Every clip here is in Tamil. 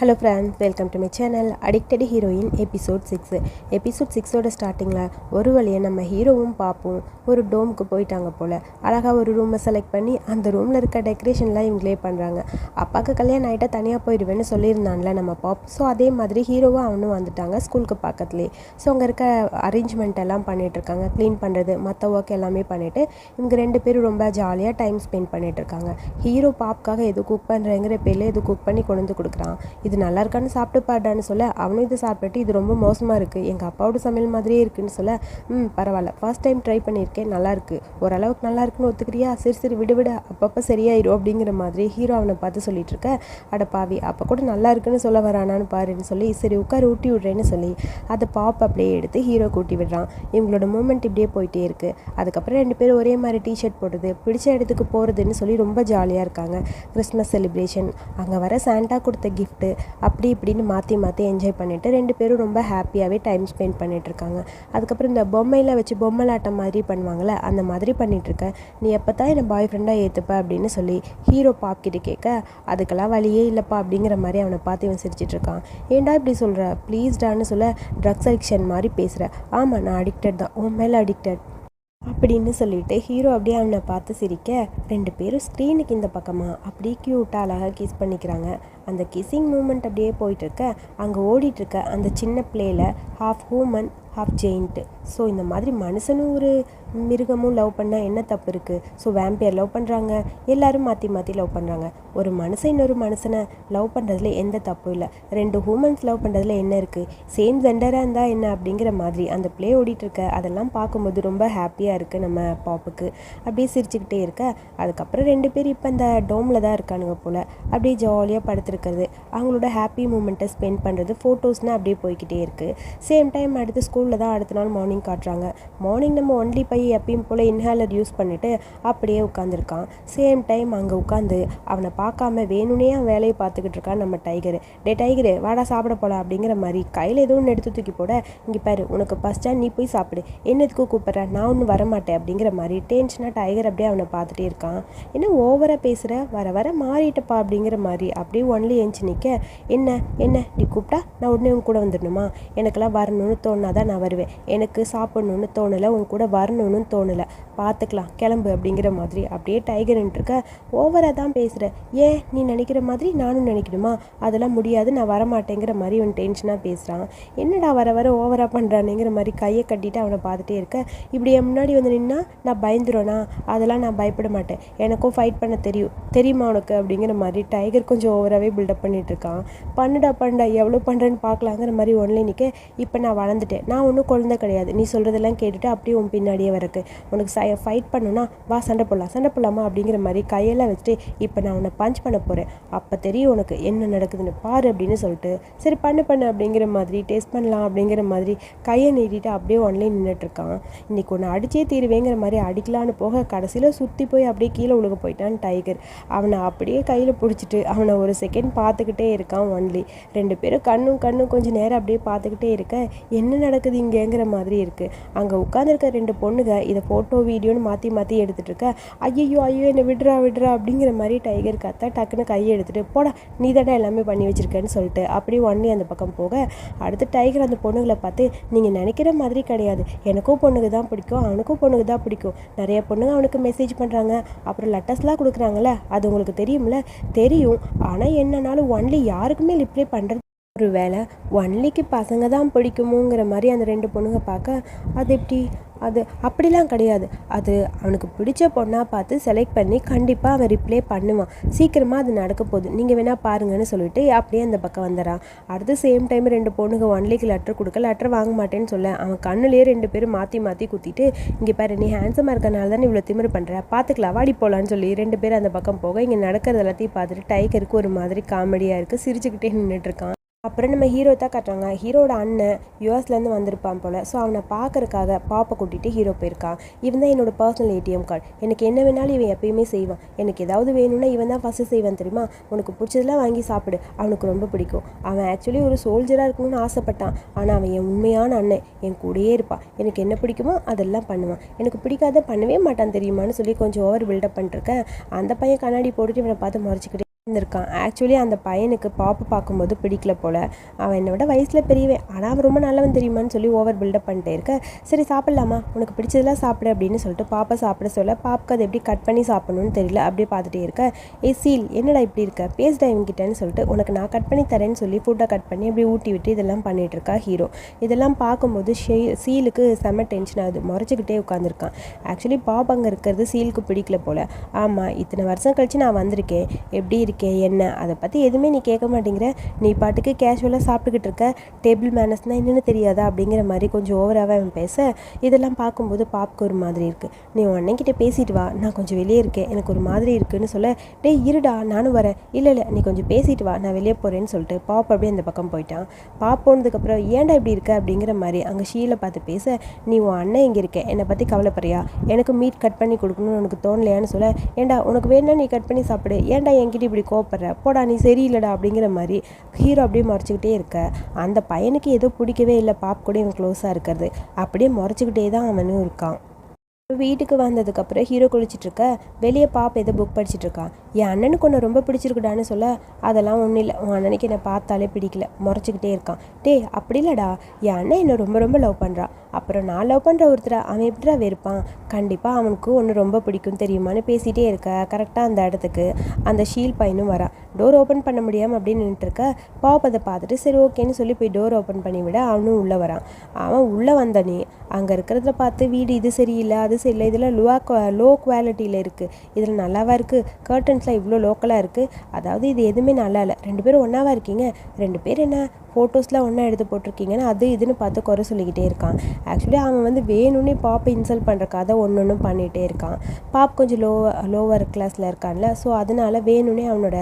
Hello friends welcome to my channel addicted heroine episode six episode சிக்ஸோட ஸ்டார்டிங்கில் ஒரு வழியை நம்ம ஹீரோவும் பார்ப்போம் ஒரு டோமுக்கு போயிட்டாங்க போல். அழகாக ஒரு ரூமை செலக்ட் பண்ணி அந்த ரூமில் இருக்க டெக்கரேஷன்லாம் இவங்களே பண்ணுறாங்க அப்பாவுக்கு கல்யாணம் ஆகிட்டா தனியாக போயிடுவேன்னு சொல்லியிருந்தான்ல நம்ம பாப் ஸோ அதே மாதிரி ஹீரோவும் அவனும் வந்துட்டாங்க ஸ்கூலுக்கு பக்கத்துலேயே ஸோ அங்கே இருக்க அரேஞ்ச்மெண்ட் எல்லாம் பண்ணிகிட்ருக்காங்க க்ளீன் பண்ணுறது மற்ற ஒர்க் எல்லாமே பண்ணிவிட்டு இவங்க ரெண்டு பேரும் ரொம்ப ஜாலியாக டைம் ஸ்பெண்ட் பண்ணிட்டு இருக்காங்க. ஹீரோ பாப்காக எது குக் பண்ணுறேங்கிற பேரில் எது குக் பண்ணி கொண்டு வந்து கொடுக்குறான். இது நல்லா இருக்கான்னு சாப்பிட்டு பாடான்னு சொல்ல அவனும் இதை சாப்பிட்டுட்டு இது ரொம்ப மோசமாக இருக்குது எங்கள் அப்பாவோட சமையல் மாதிரியே இருக்குன்னு சொல்ல ம் பரவாயில்ல ஃபர்ஸ்ட் டைம் ட்ரை பண்ணியிருக்கேன் நல்லா இருக்குது ஓரளவுக்கு நல்லா இருக்குன்னு ஒத்துக்கிறியா? சரி சரி விடு விட அப்பப்போ சரியாயிரும் அப்படிங்கிற மாதிரி ஹீரோ அவனை பார்த்து சொல்லிட்டு இருக்க அட பாவி அப்போ கூட நல்லா இருக்குன்னு சொல்ல வரானான்னு பாருன்னு சொல்லி சரி உட்காரு ஊட்டி விடுறேன்னு சொல்லி அதை பாப் அப்படியே எடுத்து ஹீரோ கூட்டி விடுறான். இவங்களோட மூமெண்ட் இப்படியே போயிட்டே இருக்குது அதுக்கப்புறம் ரெண்டு பேரும் ஒரே மாதிரி டிஷர்ட் போடுறது பிடிச்ச இடத்துக்கு போகிறதுன்னு சொல்லி ரொம்ப ஜாலியாக இருக்காங்க. கிறிஸ்மஸ் செலிப்ரேஷன் அங்கே வர சாண்டா கொடுத்த கிஃப்ட்டு அப்படி இப்படின்னு மாற்றி மாற்றி என்ஜாய் பண்ணிவிட்டு ரெண்டு பேரும் ரொம்ப ஹாப்பியாகவே டைம் ஸ்பெண்ட் பண்ணிகிட்ருக்காங்க அதுக்கப்புறம் இந்த பொம்மையில் வச்சு பொம்மலாட்டம் மாதிரி பண்ணுவாங்கள்ல அந்த மாதிரி பண்ணிகிட்ருக்க நீ எப்போ தான் என்னை பாய் ஃப்ரெண்டாக ஏற்றுப்ப அப்படின்னு சொல்லி ஹீரோ பாப் கிட்ட கேட்க அதுக்கெல்லாம் வழியே இல்லைப்பா அப்படிங்கிற மாதிரி அவனை பார்த்து இவன் சிரிச்சிட்ருக்கான் இருக்கான் ஏன்டா இப்படி சொல்கிற ப்ளீஸ்டான்னு சொல்ல ட்ரக்ஸ் அடிக்ஷன் மாதிரி பேசுகிற ஆமாம் நான் அடிக்டட் தான். உன் மேலே அடிக்டட் அப்படின்னு சொல்லிட்டு ஹீரோ அப்படியே அவனை பார்த்து சிரிக்க ரெண்டு பேரும் ஸ்க்ரீனுக்கு இந்த பக்கமாக அப்படியே க்யூட்டாக அழகாக கிஸ் பண்ணிக்கிறாங்க. அந்த கிஸ்ஸிங் மூமெண்ட் அப்படியே போயிட்டுருக்க. அங்கே ஓடிட்டுருக்க அந்த சின்ன பிளேயில் half human half giant so இந்த மாதிரி மனுஷனும் ஒரு மிருகமும் லவ் பண்ணால் என்ன தப்பு இருக்குது ஸோ வேம்பியர் லவ் பண்ணுறாங்க எல்லாரும் மாற்றி மாற்றி லவ் பண்ணுறாங்க ஒரு மனுஷன் இன்னொரு மனுஷனை லவ் பண்ணுறதுல எந்த தப்பும் இல்லை. ரெண்டு ஹூமன்ஸ் லவ் பண்ணுறதுல என்ன இருக்குது சேம் ஜெண்டராக இருந்தால் என்ன அப்படிங்கிற மாதிரி அந்த ப்ளே ஓடிட்டுருக்க அதெல்லாம் பார்க்கும்போது ரொம்ப ஹாப்பியாக இருக்குது நம்ம பாப்புக்கு அப்படியே சிரிச்சுக்கிட்டே இருக்க அதுக்கப்புறம் ரெண்டு பேர் இப்போ இந்த டோமில் தான் இருக்கானுங்க போல். அப்படியே ஜாலியாக படுத்துருக்கிறது. அவங்களோட ஹாப்பி மூமெண்ட்டை ஸ்பெண்ட் பண்ணுறது ஃபோட்டோஸ்னால் அப்படியே போய்கிட்டே இருக்குது சேம் டைம் அடுத்து ஸ்கூலில் தான் அடுத்த நாள் மார்னிங் காட்டுறாங்க. மார்னிங் நம்ம ஒன்லி பை எப்பயும் போல் இன்ஹேலர் யூஸ் பண்ணிவிட்டு அப்படியே உட்காந்துருக்கான் சேம் டைம் அங்கே உட்காந்து அவனை பார்க்காம வேணும்னே அவன் வேலையை பார்த்துக்கிட்டு இருக்கான் நம்ம டைகர் டே டைகரு வாடா சாப்பிட போகலாம் அப்படிங்கிற மாதிரி கையில் எதுவும் ஒன்று எடுத்து தூக்கி போட இங்கே பாரு உனக்கு ஃபஸ்ட்டாக நீ போய் சாப்பிடு. என்னதுக்கு கூப்பிட்ற? நான் ஒன்றும் வரமாட்டேன் அப்படிங்கிற மாதிரி டென்ஷனாக டைகர் அப்படியே அவனை பார்த்துட்டே இருக்கான். என்ன ஓவராக பேசுகிற வர வர மாறிட்டப்பா அப்படிங்கிற மாதிரி அப்படியே ஒன்லி எஞ்சி நிற்க என்ன என்ன? நீ கூப்பிட்டா நான் உடனே உன் கூட வந்துடணுமா? எனக்கெல்லாம் வரணும்னு தோணாதான் நான் வருவேன். எனக்கு சாப்பிடணும்னு தோணலை உன் கூட வரணும்னு தோணலை. பார்த்துக்கலாம் கிளம்பு அப்படிங்கிற மாதிரி. அப்படியே டைகர் இருக்க ஓவராக தான் பேசுகிற ஏன்? நீ நினைக்கிற மாதிரி நானும் நினைக்கணுமா? அதெல்லாம் முடியாது நான் வரமாட்டேங்கிற மாதிரி அவன் டென்ஷனாக பேசுகிறான் என்னடா வர வர ஓவராக பண்ணுறானுங்கிற மாதிரி கையை கட்டிட்டு அவனை பார்த்துட்டே இருக்க. இப்படி என் முன்னாடி வந்து நின்னா நான் பயந்துருவேனா? அதெல்லாம் நான் பயப்பட மாட்டேன். எனக்கும் ஃபைட் பண்ண தெரியும் தெரியுமா உனக்கு? அப்படிங்கிற மாதிரி டைகர் கொஞ்சம் ஓவராகவே பில்டப் பண்ணிட்டு இருக்கான். பண்ணுடா பண்ணுடா எவ்வளோ பண்ணுறேன்னு பார்க்கலாங்கிற மாதிரி ஒன்லே நிற்க இப்போ நான் வளர்ந்துட்டேன். நான் ஒன்றும் குழந்தை கிடையாது. நீ சொல்கிறதெல்லாம் கேட்டுட்டு அப்படியே உன் பின்னாடியே இருக்குது உனக்கு ச ஃபைட் பண்ணுன்னா வா சண்டை போடலாம் சண்டை போடலாமா அப்படிங்கிற மாதிரி கையெல்லாம் வச்சுட்டு இப்போ நான் உன்னை பஞ்ச் பண்ண போகிறேன் அப்போ தெரியும் உனக்கு என்ன நடக்குதுன்னு பாரு அப்படின்னு சொல்லிட்டு சரி பண்ணு பண்ணு அப்படிங்கிற மாதிரி டேஸ்ட் பண்ணலாம் அப்படிங்கிற மாதிரி கையை நீட்டிட்டு அப்படியே ஒன்லைன் நின்றுட்டுருக்கான் இன்றைக்கி ஒன்று அடிச்சே தீருவேங்கிற மாதிரி அடிக்கலான்னு போக கடைசியில் சுற்றி போய் அப்படியே கீழே உழுக போயிட்டான் டைகர் அவனை அப்படியே கையில் பிடிச்சிட்டு அவனை ஒரு செகண்ட் பார்த்துக்கிட்டே இருக்கான் ஒன்லி ரெண்டு பேரும் கண்ணும் கண்ணும் கொஞ்சம் நேரம் அப்படியே பார்த்துக்கிட்டே இருக்க என்ன நடக்குது இங்கேங்கிற மாதிரி இருக்குது அங்கே உட்காந்துருக்க ரெண்டு பொண்ணுங்க இதை ஃபோட்டோ வீடியோன்னு மாற்றி மாற்றி எடுத்துகிட்ருக்க ஐயோ ஐயோ என்னை விடுறா விடுறா அப்படிங்கிற மாதிரி டைகர் கத்தா டக்குன்னு கையை எடுத்துகிட்டு போடா நீ தடா எல்லாமே பண்ணி வச்சுருக்கேன்னு சொல்லிட்டு அப்படியே ஒன்லி அந்த பக்கம் போக அடுத்து டைகர் அந்த பொண்ணுங்களை பார்த்து நீங்கள் நினைக்கிற மாதிரி கிடையாது. எனக்கும் பொண்ணுக்கு தான் பிடிக்கும் அவனுக்கும் பொண்ணுக்கு தான் பிடிக்கும். நிறைய பொண்ணுங்க அவனுக்கு மெசேஜ் பண்ணுறாங்க அப்புறம் லெட்டர்ஸ்லாம் கொடுக்குறாங்கல்ல அது உங்களுக்கு தெரியும்ல? தெரியும். ஆனால் என்னன்னாலும் ஒன்லி யாருக்குமே ரிப்ளை பண்ணுறது ஒரு வேளை ஒன்லிக்கு பசங்க தான் பிடிக்குமோங்கிற மாதிரி அந்த ரெண்டு பொண்ணுங்க பார்க்க அது எப்படி? அது அப்படிலாம் கிடையாது. அது அவனுக்கு பிடிச்ச பொண்ணாக பார்த்து செலக்ட் பண்ணி கண்டிப்பாக அவன் ரிப்ளே பண்ணுவான். சீக்கிரமாக அது நடக்க போகுது. நீங்கள் வேணால் பாருங்கன்னு சொல்லிட்டு அப்படியே அந்த பக்கம் வந்துடுறான். அடுத்து சேம் டைம் ரெண்டு பொண்ணுங்க ஒன்லிக்கு லெட்டர் கொடுக்க லெட்டர் வாங்க மாட்டேன்னு சொல்ல அவன் கண்ணுலேயே ரெண்டு பேரும் மாற்றி மாற்றி குத்திட்டு இங்கே பாரு நீ ஹேண்ட்ஸமாக இருக்கனால தான் இவ்வளோ திமிர் பண்ணுற பார்த்துக்கலாம் வாடி போகலான்னு சொல்லி ரெண்டு பேரும் அந்த பக்கம் போக இங்கே நடக்கிறது எல்லாத்தையும் பார்த்துட்டு டைகருக்கு ஒரு மாதிரி காமெடியாக இருக்குது சிரிச்சுக்கிட்டே நின்றுட்டுருக்கான் அப்புறம் நம்ம ஹீரோ தான் காட்டுறாங்க ஹீரோட அண்ணன் யூஎஸ்லேருந்து வந்திருப்பான் போல். ஸோ அவனை பார்க்கறக்காக பாப்பை கூட்டிகிட்டு ஹீரோ போயிருக்கான். இவன் தான் என்னோட பர்சனல் ஏடிஎம் கார்டு எனக்கு என்ன வேணாலும் இவன் எப்பயுமே செய்வான். எனக்கு ஏதாவது வேணும்னா இவன் தான் ஃபஸ்ட்டு செய்வான் தெரியுமா? உனக்கு பிடிச்சதெல்லாம் வாங்கி சாப்பிடு. அவனுக்கு ரொம்ப பிடிக்கும். அவன் ஆக்சுவலி ஒரு சோல்ஜராக இருக்கணும்னு ஆசைப்பட்டான். ஆனால் அவன் என் உண்மையான அண்ணன். என் கூடயே இருப்பான். எனக்கு என்ன பிடிக்குமோ அதெல்லாம் பண்ணுவான். எனக்கு பிடிக்காத பண்ணவே மாட்டான் தெரியுமான்னு சொல்லி கொஞ்சம் ஓவர் பில்டப் பண்ணிருக்கேன் அந்த பையன் கண்ணாடி போட்டுட்டு இவனை பார்த்து முறைச்சிக்கிட்டே இருந்திருக்கான். ஆக்சுவலி அந்த பையனுக்கு பாப்பு பார்க்கும்போது பிடிக்கல போல். அவன் என்னை விட வயசில் பெரியவன். ஆனால் அவன் ரொம்ப நல்லவன் தெரியுமான்னு சொல்லி ஓவர் பில்டப் பண்ணிட்டே இருக்க. சரி சாப்பிட்லாமா? உனக்கு பிடிச்சதெல்லாம் சாப்பிடு அப்படின்னு சொல்லிட்டு பாப்பா சாப்பிட சொல்ல பாப்புக்கு அதை எப்படி கட் பண்ணி சாப்பிடணும்னு தெரியல. அப்படியே பார்த்துட்டே இருக்க. ஏ சீல் என்னடா இப்படி இருக்க? பேசுடா இவங்கிட்டேன்னு சொல்லிட்டு உனக்கு நான் கட் பண்ணி தரேன்னு சொல்லி ஃபுட்டை கட் பண்ணி அப்படியே ஊட்டி விட்டு இதெல்லாம் பண்ணிகிட்டு இருக்கா ஹீரோ இதெல்லாம் பார்க்கும்போது ஷே சீலுக்கு செம்ம டென்ஷன் ஆகுது. முறைச்சிக்கிட்டே உட்காந்துருக்கான் ஆக்சுவலி பாப் அங்கே இருக்கிறது சீலுக்கு பிடிக்கல போல். ஆமாம் இத்தனை வருஷம் கழிச்சு நான் வந்திருக்கேன். எப்படி இருக்கு? என்ன? அதை பற்றி எதுவுமே நீ கேட்க மாட்டேங்கிற. நீ பாட்டுக்கு கேஷுவலாக சாப்பிட்டுக்கிட்டு இருக்க. டேபிள் மேனஸ்னால் என்னென்னு தெரியாதா? அப்படிங்கிற மாதிரி கொஞ்சம் ஓவராகவே அவன் பேச இதெல்லாம் பார்க்கும்போது பாப்க்கு ஒரு மாதிரி இருக்குது நீ உன் பேசிட்டு வா. நான் கொஞ்சம் வெளியே இருக்கேன். எனக்கு ஒரு மாதிரி இருக்குன்னு சொல்ல டேய் இருடா நானும் வரேன். இல்லை இல்லை நீ கொஞ்சம் பேசிட்டு வா. நான் வெளியே போகிறேன்னு சொல்லிட்டு பாப் அப்படியே அந்த பக்கம் போயிட்டான். பாப் போனதுக்கப்புறம் ஏன்டா இப்படி இருக்க? அப்படிங்கிற மாதிரி அங்கே ஷீலை பார்த்து பேச நீ உன் அண்ணன் இங்கே இருக்க? என்னை பற்றி கவலைப்படுறியா? எனக்கு மீட் கட் பண்ணி கொடுக்கணும்னு உனக்கு தோணலையான்னு சொல்ல ஏன்டா உனக்கு வேணா நீ கட் பண்ணி சாப்பிடு. ஏன்டா என்கிட்ட இப்படி கோவப்படுற போடா நீ சரியில்லடா அப்படிங்கிற மாதிரி ஹீரோ அப்படியே முறைச்சிக்கிட்டே இருக்க. அந்த பையனுக்கு ஏதோ பிடிக்கவே இல்லை. பாப் கூட இவன் க்ளோஸாக இருக்கிறது. அப்படியே முறைச்சிக்கிட்டே தான் அவனும் இருக்கான். வீட்டுக்கு வந்ததுக்கப்புறம் ஹீரோ குளிச்சிட்டு இருக்க வெளியே பாப் எதை புக் படிச்சிட்டு இருக்கான் என் அண்ணனுக்கு ஒன்று ரொம்ப பிடிச்சிருக்குடான்னு சொல்ல அதெல்லாம் ஒன்றும் இல்லை. உன் அண்ணனுக்கு என்னை பார்த்தாலே பிடிக்கல. முறைச்சிக்கிட்டே இருக்கான். டே அப்படி இல்லைடா. என் அண்ணன் என்னை ரொம்ப ரொம்ப லவ் பண்ணுறான் அப்புறம் நான் லவ் பண்ணுற ஒருத்தரை அவன் எப்படிடா வெறுப்பான்? கண்டிப்பாக அவனுக்கு ஒன்று ரொம்ப பிடிக்கும் தெரியுமான்னு பேசிகிட்டே இருக்க. கரெக்டாக அந்த இடத்துக்கு அந்த ஷீல் பையனும் வரான் டோர் ஓப்பன் பண்ண முடியாமல் அப்படின்னு நின்றுருக்க பாப் அதை பார்த்துட்டு சரி ஓகேன்னு சொல்லி போய் டோர் ஓப்பன் பண்ணி விட அவனும் உள்ளே வரான். அவன் உள்ளே வந்தனே அங்கே இருக்கிறத பார்த்து வீடு இது சரியில்லை அது சரியில்லை இதில் லுவா லோ குவாலிட்டியில் இருக்குது இதில் நல்லாவா இருக்குது கர்டன்ஸ்லாம் இவ்வளோ லோக்கலாக இருக்குது அதாவது இது எதுவுமே நல்லா இல்லை ரெண்டு பேரும் ஒன்றாவா இருக்கீங்க? ரெண்டு பேர் என்ன ஃபோட்டோஸ்லாம் ஒன்றா எடுத்து போட்டிருக்கீங்கன்னு அது இதுன்னு பார்த்து குறை சொல்லிக்கிட்டே இருக்கான். ஆக்சுவலி அவன் வந்து வேணும்னே பாப்பை இன்சல்ட் பண்ணுற கதை ஒன்று ஒன்றும் பண்ணிகிட்டே இருக்கான். பாப் கொஞ்சம் லோவர் லோவர் கிளாஸில் இருக்கான்ல ஸோ அதனால வேணும்னே அவனோட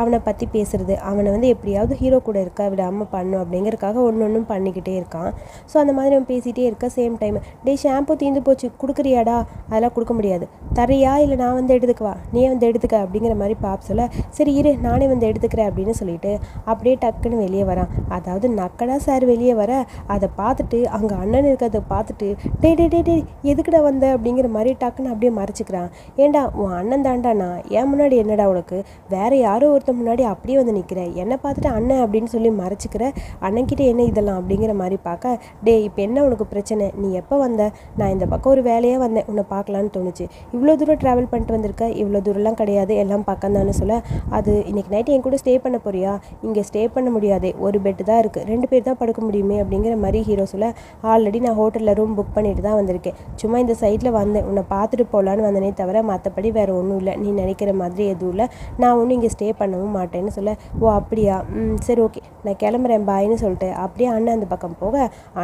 அவனை பற்றி பேசுறது அவனை வந்து எப்படியாவது ஹீரோ கூட இருக்க விடாமல் பண்ணும் அப்படிங்கிறதுக்காக ஒன்று ஒன்றும் பண்ணிக்கிட்டே இருக்கான். ஸோ அந்த மாதிரி அவன் பேசிகிட்டே இருக்க சேம் டைம் டே ஷாம்பு தீந்து போச்சு கொடுக்குறியாடா? அதெல்லாம் கொடுக்க முடியாது. தரையா இல்லை நான் வந்து எடுத்துக்கவா நீ வந்து எடுத்துக்க அப்படிங்கிற மாதிரி பாப் சொல்ல சரி இரு நானே வந்து எடுத்துக்கிறேன் அப்படின்னு சொல்லிட்டு அப்படியே டக்குன்னு வெளியே வரான். அதாவது நக்கடா சார் வெளியே வர அதை பார்த்துட்டு அங்கே அண்ணன் இருக்கிறத பார்த்துட்டு டே டே டே டே எதுக்குடா வந்த? அப்படிங்கிற மாதிரி டக்குன்னு அப்படியே மறைச்சிக்கிறான். ஏண்டா உன் அண்ணன் தாண்டாண்ணா என் முன்னாடி என்னடா உனக்கு? வேற யாரோ ஒருத்தன் முன்னாடி அப்படியே வந்து நிற்கிற என்னை பார்த்துட்டு அண்ணன் அப்படின்னு சொல்லி மறைச்சிக்கிற அண்ணன்கிட்ட என்ன இதெல்லாம் அப்படிங்கிற மாதிரி பார்க்க டே இப்போ என்ன உனக்கு பிரச்சனை? நீ எப்போ வந்த? நான் இந்த பக்கம் ஒரு வேலையாக வந்தேன். உன்னை பார்க்கலான்னு தோணுச்சு. இவ்வளோ தூரம் ட்ராவல் பண்ணிட்டு வந்திருக்க? இவ்வளோ தூரம்லாம் கிடையாது. எல்லாம் பக்கம் தானே சொல்ல அது இன்னைக்கு நைட்டு என் கூட ஸ்டே பண்ண போறியா? இங்கே ஸ்டே பண்ண முடியாதே. ஒரு பெட் பெட்டு தான் இருக்குது ரெண்டு பேர் தான் படுக்க முடியுமே அப்படிங்கிற மாதிரி ஹீரோ சொல்ல ஆல்ரெடி நான் ஹோட்டலில் ரூம் புக் பண்ணிட்டு தான் வந்திருக்கேன். சும்மா இந்த சைட்டில் வந்தேன். உன்னை பார்த்துட்டு போகலான்னு வந்தனே தவிர மற்றபடி வேறு ஒன்றும் இல்லை. நீ நினைக்கிற மாதிரி எதுவும் இல்லை. நான் ஒன்றும் இங்கே ஸ்டே பண்ணவும் மாட்டேன்னு சொல்ல ஓ அப்படியா? ம் சரி ஓகே நான் கிளம்புறேன். பாய்னு சொல்லிட்டு அப்படியே அண்ணன் அந்த பக்கம் போக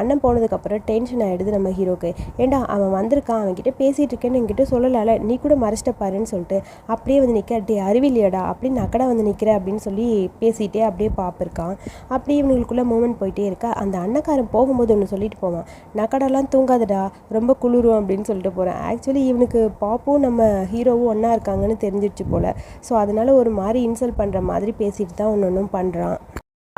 அண்ணன் போனதுக்கப்புறம் டென்ஷன் ஆகிடுது நம்ம ஹீரோக்கு ஏண்டா அவன் வந்திருக்கான். அவன்கிட்ட பேசிகிட்டு இருக்கேன்னு என்கிட்ட சொல்லலால நீ கூட மறைச்சிட்ட பாருன்னு சொல்லிட்டு அப்படியே வந்து நிற்க டே அறிவில்லையாடா? அப்படின்னு நக்கடா வந்து நிற்கிற அப்படின்னு சொல்லி பேசிகிட்டே அப்படியே பார்ப்பிருக்கான் அப்படியே இவங்களுக்குள்ள மூமெண்ட் போயிட்டே இருக்கா? அந்த அண்ணக்காரன் போகும்போது ஒன்று சொல்லிட்டு போவான். நக்கடெல்லாம் தூங்காதடா ரொம்ப குளிரும் அப்படின்னு சொல்லிட்டு போகிறேன் ஆக்சுவலி இவனுக்கு பாப்பும் நம்ம ஹீரோவும் ஒன்றா இருக்காங்கன்னு தெரிஞ்சிடுச்சு போல். ஸோ அதனால் ஒரு மாதிரி இன்சல்ட் பண்ணுற மாதிரி பேசிட்டு தான் ஒன்று ஒன்றும் பண்ணுறான்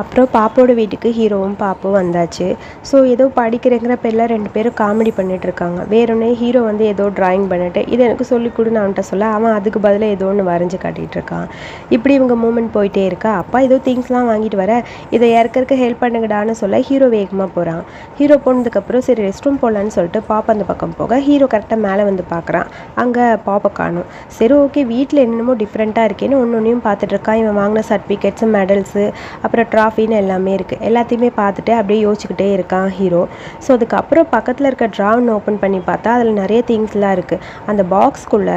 அப்புறம் பாப்போட வீட்டுக்கு ஹீரோவும் பாப்பும் வந்தாச்சு. ஸோ ஏதோ படிக்கிறேங்கிற பேரில் ரெண்டு பேரும் காமெடி பண்ணிட்டு இருக்காங்க. வேறொன்னே ஹீரோ வந்து ஏதோ டிராயிங் பண்ணிட்டு இதை எனக்கு சொல்லி கொடுன்னு அவன்கிட்ட சொல்ல அவன் அதுக்கு பதிலாக ஏதோ ஒன்று வரைஞ்சி காட்டிகிட்டு இருக்கான். இப்படி இவங்க மூமெண்ட் போயிட்டே இருக்கா. அப்பா ஏதோ திங்ஸ்லாம் வாங்கிட்டு வர இதை இறக்கறக்கு ஹெல்ப் பண்ணுங்கடான்னு சொல்ல ஹீரோ வேகமாக போகிறான் ஹீரோ போனதுக்கப்புறம் சரி ரெஸ்ட் ரூம் போகலான்னு சொல்லிட்டு பாப்பா அந்த பக்கம் போக ஹீரோ கரெக்டாக மேலே வந்து பார்க்குறான் அங்கே பாப்பா காணும். சரி ஓகே வீட்டில் என்னென்னமோ டிஃப்ரெண்ட்டாக இருக்கேன்னு ஒன்று ஒன்றையும் பார்த்துட்டு இருக்கான். இவன் வாங்கின சர்டிஃபிகேட்ஸு மெடல்ஸு அப்புறம் காஃபின்னு எல்லாமே இருக்குது எல்லாத்தையுமே பார்த்துட்டு அப்படியே யோசிச்சுக்கிட்டே இருக்கான் ஹீரோ. ஸோ அதுக்கப்புறம் பக்கத்தில் இருக்க ட்ராவன் ஓப்பன் பண்ணி பார்த்தா அதில் நிறைய திங்ஸ்லாம் இருக்குது அந்த பாக்ஸ்க்குள்ளே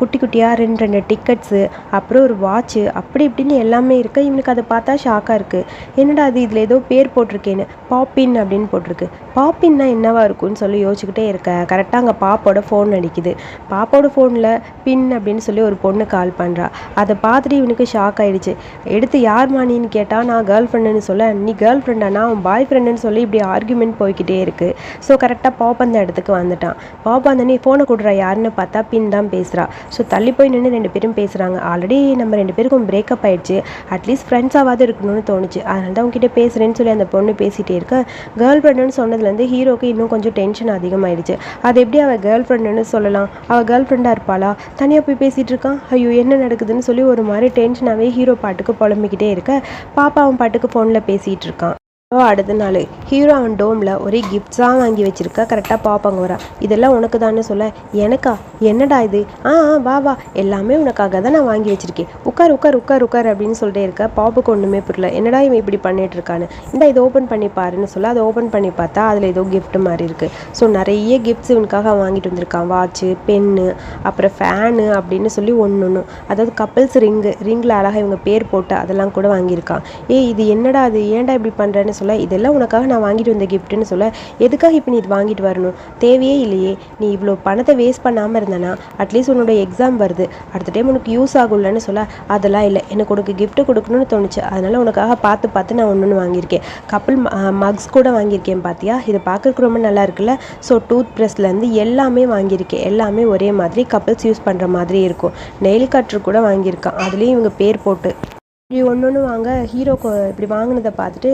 குட்டி குட்டியாக ரெண்டு ரெண்டு டிக்கெட்ஸு அப்புறம் ஒரு வாட்ச்சு அப்படி இப்படின்னு எல்லாமே இருக்குது இவனுக்கு அதை பார்த்தா ஷாக்காக இருக்குது என்னடா அது இதில் ஏதோ பேர் போட்டிருக்கேன்னு பாப்பின் அப்படின்னு போட்டிருக்கு. பாப்பின்னா என்னவா இருக்கும்னு சொல்லி யோசிச்சுக்கிட்டே இருக்க. கரெக்டாக அங்கே பாப்போட ஃபோன் அடிக்குது. பாப்போட ஃபோனில் பின் அப்படின்னு சொல்லி ஒரு பொண்ணு கால் பண்ணுறா அதை பார்த்துட்டு இவனுக்கு ஷாக் ஆகிடுச்சு எடுத்து யார் மானின்னு கேட்டால் நான் கேர்ள் ஃப்ரெண்டுன்னு சொல்ல நீ கேர்ள் ஃப்ரெண்டானா அவன் பாய் ஃப்ரெண்டுன்னு சொல்லி இப்படி ஆர்குமெண்ட் போய்கிட்டே இருக்குது ஸோ கரெக்டாக பாப் அந்த இடத்துக்கு வந்துட்டான். பாப் அந்த நீ ஃபோனை கொடுறா யாருன்னு பார்த்தா பின் தான் பேசுகிறா ஸோ தள்ளி போய் நின்று ரெண்டு பேரும் பேசுகிறாங்க ஆல்ரெடி நம்ம ரெண்டு பேருக்கும் பிரேக்கப் ஆயிடுச்சு. அட்லீஸ்ட் ஃப்ரெண்ட்ஸாவது இருக்கணும்னு தோணுச்சு. அதனால தான் உங்ககிட்ட பேசுகிறேன்னு சொல்லி அந்த பொண்ணு பேசிகிட்டே இருக்க. கேர்ள் ஃப்ரெண்டுன்னு சொன்னதுலேருந்து ஹீரோக்கு இன்னும் கொஞ்சம் டென்ஷன் அதிகமாயிடுச்சு. அது எப்படி அவள் கேர்ள் ஃப்ரெண்டுன்னு சொல்லலாம்? அவள் கேர்ள் ஃப்ரெண்டாக இருப்பாளா? தனியாக போய் பேசிகிட்டு இருக்கான் ஐயோ என்ன நடக்குதுன்னு சொல்லி ஒரு மாதிரி டென்ஷனாகவே ஹீரோ பாட்டுக்கு புலம்பிக்கிட்டே இருக்க. பாப்பா அவன் பாட்டுக்கு ஃபோனில் பேசிகிட்டு இருக்கான். அடுத்த நாள். ஹீரோ அவன் டோமில் ஒரே கிஃப்ட்ஸாக வாங்கி வச்சுருக்கா. கரெக்டாக பாப்பாங்க வரா இதெல்லாம் உனக்கு தானே சொல்ல எனக்கா? என்னடா இது? ஆ ஆ, வா வா. எல்லாமே உனக்காக தான் நான் வாங்கி வச்சுருக்கேன். உட்கார் உட்கார் உட்கார் உட்கார் அப்படின்னு சொல்லிட்டே இருக்க. பாப்புக்கு ஒன்றுமே புரியல. என்னடா இவன் இப்படி பண்ணிட்டு இருக்கான்னு? இந்த இதை ஓப்பன் பண்ணி பாருன்னு சொல்ல. அதை ஓப்பன் பண்ணி பார்த்தா அதில் ஏதோ கிஃப்ட் மாதிரி இருக்குது ஸோ நிறைய கிஃப்ட்ஸ் இவனுக்காக வாங்கிட்டு வந்திருக்கான். வாட்ச்சு பென்னு அப்புறம் ஃபேனு அப்படின்னு சொல்லி ஒன்று ஒன்று அதாவது கப்பல்ஸ் ரிங்கு ரிங்கில் அழகாக இவங்க பேர் போட்டு அதெல்லாம் கூட வாங்கியிருக்கான். ஏய் இது என்னடா அது ஏன்டா இப்படி பண்ணுறேன்னு சொல்ல இதெல்லாம் உனக்காக நான் வாங்கிட்டு வந்த கிஃப்ட்டுன்னு சொல்ல எதுக்காக இப்போ நீ இது வாங்கிட்டு வரணும்? தேவையே இல்லையே. நீ இவ்வளோ பணத்தை வேஸ்ட் பண்ணாமல் இருந்தனா அட்லீஸ்ட் உன்னோட எக்ஸாம் வருது. அடுத்த டைம் உனக்கு யூஸ் ஆகும்லன்னு சொல்ல அதெல்லாம் இல்லை. எனக்கு உனக்கு கிஃப்ட்டு கொடுக்கணும்னு தோணுச்சு. அதனால உனக்காக பார்த்து பார்த்து நான் ஒன்று ஒன்று வாங்கியிருக்கேன். கப்பல் மக்ஸ் கூட வாங்கியிருக்கேன் பார்த்தியா இதை பார்க்கறதுக்கு ரொம்ப நல்லா இருக்குல்ல? ஸோ டூத் ப்ரஷ்லேருந்து எல்லாமே வாங்கியிருக்கேன். எல்லாமே ஒரே மாதிரி கப்பல்ஸ் யூஸ் பண்ணுற மாதிரி இருக்கும். நெயில் கட்டர் கூட வாங்கியிருக்கான். அதுலேயும் இவங்க பேர் போட்டு. இப்படி ஒன்று ஒன்று வாங்க ஹீரோக்கு இப்படி வாங்கினதை பார்த்துட்டு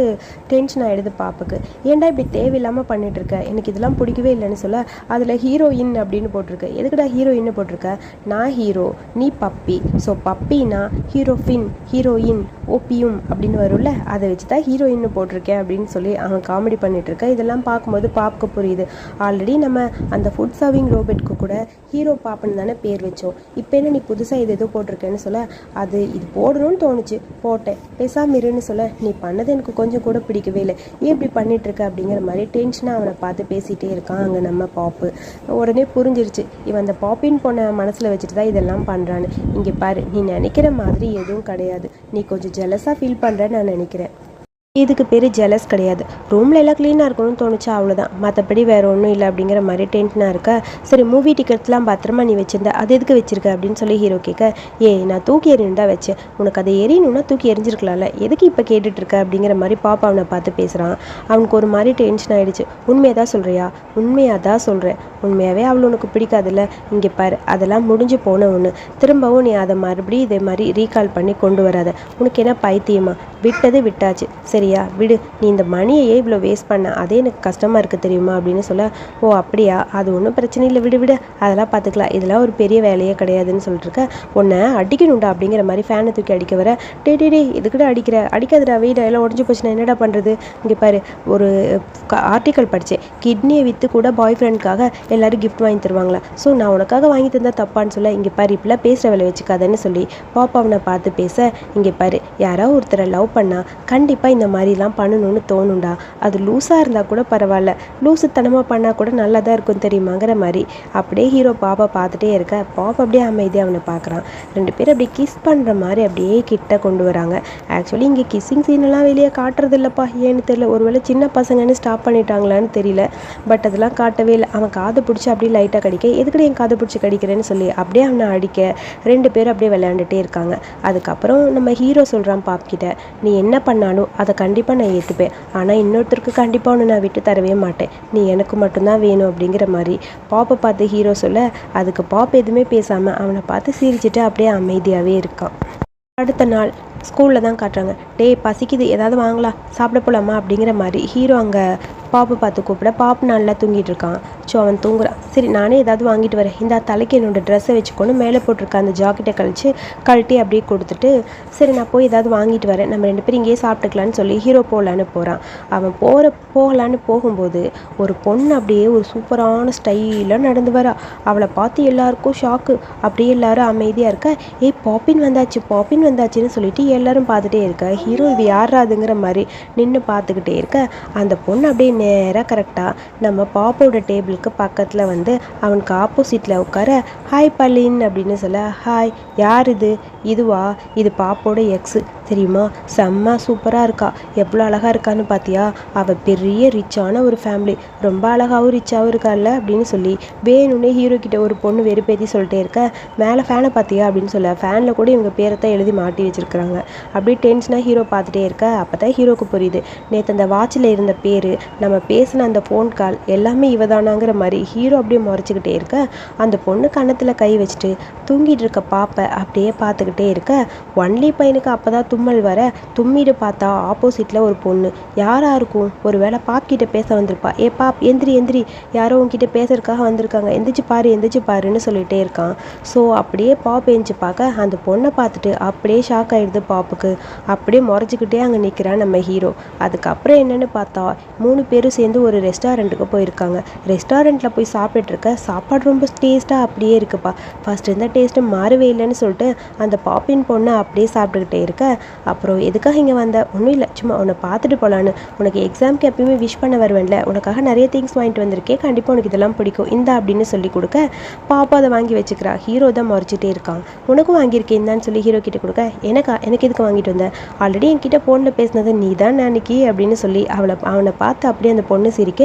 டென்ஷன் ஆகிடுது பாப்புக்கு. ஏன்டா இப்படி தேவையில்லாமல் பண்ணிட்டு இருக்க எனக்கு இதெல்லாம் பிடிக்கவே இல்லைன்னு சொல்ல அதில் ஹீரோயின் அப்படின்னு போட்டிருக்கு. எதுக்குடா ஹீரோயின்னு போட்டிருக்க? நான் ஹீரோ நீ பப்பி ஸோ பப்பினா ஹீரோஃபின் ஹீரோயின் ஓபியும் அப்படின்னு வரும்ல அதை வச்சு தான் ஹீரோயின்னு போட்டிருக்கேன் அப்படின்னு சொல்லி அவன் காமெடி பண்ணிட்டு இருக்க இதெல்லாம் பார்க்கும்போது பாப்புக்கு புரியுது. ஆல்ரெடி நம்ம அந்த ஃபுட் சர்விங் ரோபோட்க்கு கூட ஹீரோ பாப்புன்னு தானே பேர் வச்சோம். இப்போ என்ன நீ புதுசாக இது எதுவும் போட்டிருக்கேன்னு சொல்ல அது இது போடணும்னு தோணுச்சு. போட்டேன். பேசாமல் இருன்னு சொல்ல நீ பண்ணது எனக்கு கொஞ்சம் கூட பிடிக்கவே இல்லை. ஏன் இப்படி பண்ணிட்டு இருக்க அப்படிங்கிற மாதிரி டென்ஷனாக அவனை பார்த்து பேசிகிட்டே இருக்கான் அங்கே நம்ம பாப்பு. உடனே புரிஞ்சிருச்சு. இவன் அந்த பாப்பின் பொண்ணை மனசில் வச்சுட்டு தான் இதெல்லாம் பண்ணுறான்னு இங்கே பாரு நீ நினைக்கிற மாதிரி எதுவும் கிடையாது. நீ கொஞ்சம் ஜெலஸாக ஃபீல் பண்ணுறேன்னு நான் நினைக்கிறேன். இதுக்கு பேர் ஜெலஸ் கிடையாது. ரூமில் எல்லாம் க்ளீனாக இருக்கணும்னு தோணுச்சா? அவ்வளோதான் மற்றபடி வேறு ஒன்றும் இல்லை அப்படிங்கிற மாதிரி டென்ஷனாக இருக்க சரி மூவி டிக்கெட்ஸ்லாம் பத்திரமா நீ வச்சிருந்த அது எதுக்கு வச்சிருக்க அப்படின்னு சொல்லி ஹீரோ கேட்க ஏ நான் தூக்கி எறின்னு தான் வச்சேன். உனக்கு அதை எரியணும்னா தூக்கி எரிஞ்சிருக்கலாம்ல எதுக்கு இப்போ கேட்டுட்டு இருக்க அப்படிங்கிற மாதிரி பாப்பா அவனை பார்த்து பேசுகிறான் அவனுக்கு ஒரு மாதிரி டென்ஷன் ஆகிடுச்சு உண்மையாக தான் சொல்கிறியா உண்மையாக தான் சொல்கிறேன் உண்மையாகவே அவளை உனக்கு பிடிக்காதுல்ல? இங்கே பாரு அதெல்லாம் முடிஞ்சு போன ஒன்று திரும்பவும் நீ அதை மறுபடியும் இதே மாதிரி ரீகால் பண்ணி கொண்டு வராத. உனக்கு என்ன பைத்தியமா? விட்டது விட்டாச்சு. சரி சரியா? விடு. நீ இந்த மணியையே இவ்வளோ வேஸ்ட் பண்ண. அதே எனக்கு கஷ்டமாக இருக்குது தெரியுமா? அப்படின்னு சொல்ல ஓ அப்படியா? அது ஒன்றும் பிரச்சனை இல்லை. விடு விடு. அதெல்லாம் பார்த்துக்கலாம் இதெல்லாம் ஒரு பெரிய வேலையே கிடையாதுன்னு சொல்லிட்டு இருக்க உன்னை அடிக்கணும்டா அப்படிங்கிற மாதிரி ஃபேனை தூக்கி அடிக்க வர டே டே டே இதுக்கிட்ட அடிக்கிற. அடிக்காதடா. வீடு எல்லாம் உடஞ்சி போச்சுன்னா என்னடா பண்ணுறது இங்கே பாரு ஒரு ஆர்டிக்கல் படித்தேன் கிட்னியை விற்று கூட பாய் ஃப்ரெண்டுக்காக எல்லாரும் கிஃப்ட் வாங்கி தருவாங்களா? ஸோ நான் உனக்காக வாங்கி தந்தா தப்பான்னு சொல்ல இங்கே பாரு இப்படிலாம் பேசுகிற வேலை வச்சுக்காதன்னு சொல்லி பாப்பாவனை பார்த்து பேச இங்கே பாரு யாராவது ஒருத்தரை லவ் பண்ணா கண்டிப்பாக இந்த மாதிரிலாம் பண்ணணும்னு தோணும்டா. அது லூஸாக இருந்தால் கூட பரவாயில்ல. லூசுத்தனமாக பண்ணால் கூட நல்லா தான் இருக்கும் தெரியுமாங்கிற மாதிரி. அப்படியே ஹீரோ பாப்பா பார்த்துட்டே இருக்க. பாப்பா அப்படியே அமைதியாக அவனை பார்க்குறான். ரெண்டு பேரும் அப்படியே கிஸ் பண்ணுற மாதிரி அப்படியே கிட்ட கொண்டு வராங்க. ஆக்சுவலி இங்கே கிஸ்ஸிங் சீனெல்லாம் வெளியே காட்டுறது இல்லைப்பா. ஏன்னு தெரியல. ஒருவேளை சின்ன பசங்கன்னு ஸ்டாப் பண்ணிட்டாங்களான்னு தெரியல. பட் அதெல்லாம் காட்டவே இல்லை. அவன் காதை பிடிச்சி அப்படியே லைட்டாக கடிக்க எதுக்கடி என் காதை பிடிச்சி கடிக்கிறேன்னு சொல்லி. அப்படியே அவனை அடிக்க ரெண்டு பேரும் அப்படியே விளையாண்டுட்டே இருக்காங்க. அதுக்கப்புறம் நம்ம ஹீரோ சொல்கிறான் பாப்கிட்ட நீ என்ன பண்ணாலும் அதை கண்டிப்பாக நான் ஏற்றுப்பேன் ஆனால் இன்னொருத்தருக்கு கண்டிப்பாக ஒன்று நான் விட்டு தரவே மாட்டேன். நீ எனக்கு மட்டும்தான் வேணும் அப்படிங்கிற மாதிரி. பாப்பை பார்த்து ஹீரோ சொல்ல அதுக்கு பாப் எதுவுமே பேசாமல் அவனை பார்த்து சிரிச்சிட்டு அப்படியே அமைதியாகவே இருக்கான். அடுத்த நாள் ஸ்கூலில் தான் காட்டுறாங்க. டேய் பசிக்குது. ஏதாவது வாங்கலாம். சாப்பிட போகலாமா அப்படிங்கிற மாதிரி ஹீரோ அங்கே பாப்பை பார்த்து கூப்பிட பாப்பு நல்லா தூங்கிட்டு இருக்கான். ஸோ அவன் தூங்குறான். சரி நானே ஏதாவது வாங்கிட்டு வரேன். இந்த தலைக்கு என்னோடய ட்ரெஸ்ஸை வச்சுக்கொண்டு மேலே போட்டிருக்க அந்த ஜாக்கெட்டை கழிச்சு கழட்டி அப்படியே கொடுத்துட்டு சரி நான் போய் ஏதாவது வாங்கிட்டு வரேன். நம்ம ரெண்டு பேரும் இங்கேயே சாப்பிட்டுக்கலான்னு சொல்லி ஹீரோ போகலான்னு போகிறான் அவன் போகிற போகலான்னு போகும்போது ஒரு பொண்ணு அப்படியே ஒரு சூப்பரான ஸ்டைலாக நடந்து வரா. அவளை பார்த்து எல்லாருக்கும் ஷாக்கு அப்படியே எல்லாரும் அமைதியாக இருக்க ஏய் பாப்பின் வந்தாச்சு பாப்பின் வந்தாச்சுன்னு சொல்லிட்டு எல்லாரும் பார்த்துட்டே இருக்க. ஹீரோ இது யாராதுங்கிற மாதிரி நின்று பார்த்துக்கிட்டே இருக்க. அந்த பொண்ணு அப்படியே நேராக கரெக்டாக நம்ம பாப்போட டேபிளுக்கு பக்கத்தில் வந்து அவனுக்கு ஆப்போசிட்டில் உட்கார ஹாய் பலின் அப்படின்னு சொல்ல ஹாய் யார் இது? இதுவா? இது பாப்போட எக்ஸு தெரியுமா? செம்ம சூப்பராக இருக்கா. எவ்வளோ அழகாக இருக்கான்னு பார்த்தியா அவள் பெரிய ரிச்சான ஒரு ஃபேமிலி ரொம்ப அழகாகவும் ரிச்சாகவும் இருக்கால்ல அப்படின்னு சொல்லி வேணும்னே ஹீரோ கிட்ட ஒரு பொண்ணு வெறுப்பேத்தி சொல்லிட்டே இருக்க மேலே ஃபேனை பார்த்தியா அப்படின்னு சொல்ல ஃபேனில் கூட இவங்க பேரை தான் எழுதி மாட்டி வச்சுருக்காங்க அப்படியே டென்ஷனாக ஹீரோ பார்த்துட்டே இருக்க அப்போ தான் ஹீரோக்கு புரியுது. நேற்று அந்த வாட்சில் இருந்த பேர் நம்ம பேசின அந்த ஃபோன் கால் எல்லாமே இவதானாங்கிற மாதிரி ஹீரோ அப்படியே முறைச்சிக்கிட்டே இருக்க அந்த பொண்ணு கன்னத்தில் கை வச்சுட்டு தூங்கிட்டு இருக்க பாப்பை அப்படியே பார்த்துக்கிட்டே இருக்க ஒன்லி பையனுக்கு அப்போ தான் தும்மல் வர தும்மிட்டு பார்த்தா ஆப்போசிட்டில் ஒரு பொண்ணு. யாராக இருக்கும்? ஒரு வேளை பாப் கிட்ட பேச வந்திருப்பா. ஏ பாப் எந்திரி எந்திரி. யாரோ உன்கிட்ட பேசுறதுக்காக வந்திருக்காங்க. எந்திரிச்சு பாரு எந்திரிச்சு பாருன்னு சொல்லிட்டே இருக்கான். ஸோ அப்படியே பாப் எந்திச்சு பார்க்க அந்த பொண்ணை பார்த்துட்டு அப்படியே ஷாக் ஆயிடுது பாப்புக்கு. அப்படியே முறைச்சிக்கிட்டே அங்கே நிற்கிறான் நம்ம ஹீரோ அதுக்கப்புறம் என்னன்னு பார்த்தா மூணு பேரும் சேர்ந்து ஒரு ரெஸ்டாரண்ட்டுக்கு போயிருக்காங்க. ரெஸ்டாரண்ட்டில் போய் சாப்பிட்டுருக்க சாப்பாடு ரொம்ப டேஸ்ட்டாக அப்படியே இருக்குப்பா. ஃபர்ஸ்ட் இருந்த டேஸ்ட்டு மாறவே இல்லைன்னு சொல்லிட்டு அந்த பாப்பின் பொண்ணை அப்படியே சாப்பிட்டுக்கிட்டே இருக்க. அப்புறம் எதுக்காக இங்கே வந்த? ஒன்றும் இல்லை. சும்மா உன்னை பார்த்துட்டு போகலான்னு உனக்கு எக்ஸாம்க்கு எப்பயுமே விஷ் பண்ண வருவேன்ல. உனக்காக நிறைய திங்ஸ் வாங்கிட்டு வந்திருக்கேன். கண்டிப்பாக உனக்கு இதெல்லாம் பிடிக்கும். இந்த அப்படின்னு சொல்லி கொடுக்க பாப்பா அதை வாங்கி வச்சுக்கிறா. ஹீரோ தான் மறைச்சிட்டே இருக்கான். உனக்கும் வாங்கியிருக்கேன் இந்தான்னு சொல்லி ஹீரோ கிட்ட கொடுக்க. எனக்கா? எனக்கு எதுக்கு வாங்கிட்டு வந்தேன் ஆல்ரெடி என்கிட்ட ஃபோனில் பேசினது நீ தான் அன்னைக்கு அப்படின்னு சொல்லி அவளை அவனை பார்த்து அப்படியே அந்த பொண்ணு சிரிக்க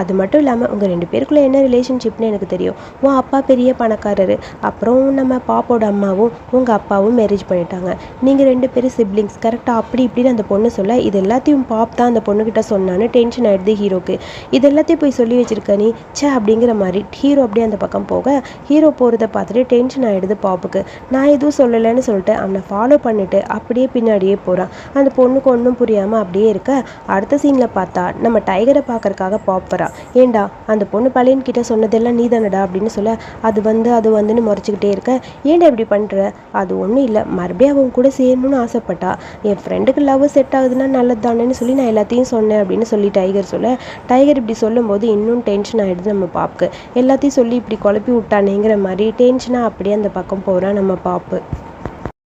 அது மட்டும் இல்லாமல் உங்கள் ரெண்டு பேருக்குள்ள என்ன ரிலேஷன்ஷிப்னு எனக்கு தெரியும். உன் அப்பா பெரிய பணக்காரர். அப்புறம் நம்ம பாப்போட அம்மாவும் உங்கள் அப்பாவும் மேரேஜ் பண்ணிட்டாங்க. நீங்கள் ரெண்டு பேரும் சிப்ளிங்ஸ் கரெக்டாக அப்படி இப்படின்னு அந்த பொண்ணு சொல்ல இது எல்லாத்தையும் பாப் தான் அந்த பொண்ணுக்கிட்ட சொன்னான்னு டென்ஷன் ஆயிடுது ஹீரோக்கு. இது எல்லாத்தையும் போய் சொல்லி வச்சிருக்க நீ. ச்சே அப்படிங்கிற மாதிரி ஹீரோ அப்படியே அந்த பக்கம் போக ஹீரோ போகிறத பார்த்துட்டு டென்ஷன் ஆகிடுது பாப்புக்கு. நான் எதுவும் சொல்லலைன்னு சொல்லிட்டு அவனை ஃபாலோ பண்ணிட்டு அப்படியே பின்னாடியே போகிறான் அந்த பொண்ணுக்கு ஒன்றும் புரியாமல் அப்படியே இருக்க. அடுத்த சீனில் பார்த்தா நம்ம டைகரை பார்க்கறக்காக பாப் வரா. ஏண்டா அந்த பொண்ணு பழையன் கிட்ட சொன்னதெல்லாம் நீ தானடா அப்படின்னு சொல்ல அது வந்து அது வந்துன்னு முறைச்சிக்கிட்டே இருக்க. ஏன்டா இப்படி பண்ணுற அது ஒன்றும் இல்லை. மறுபடியும் அவன் கூட சேரணும்னு ஆசைப்பட்டா என் ஃப்ரெண்டுக்கு லவ் செட் ஆகுதுன்னா நல்லது தானேன்னு சொல்லி நான் எல்லாத்தையும் சொன்னேன் அப்படின்னு சொல்லி டைகர் சொல்ல டைகர் இப்படி சொல்லும்போது இன்னும் டென்ஷன் ஆகிடுது நம்ம பாப்புக்கு. எல்லாத்தையும் சொல்லி இப்படி குழப்பி விட்டானேங்கிற மாதிரி டென்ஷனாக அப்படியே அந்த பக்கம் போகிறான் நம்ம பாப்பு.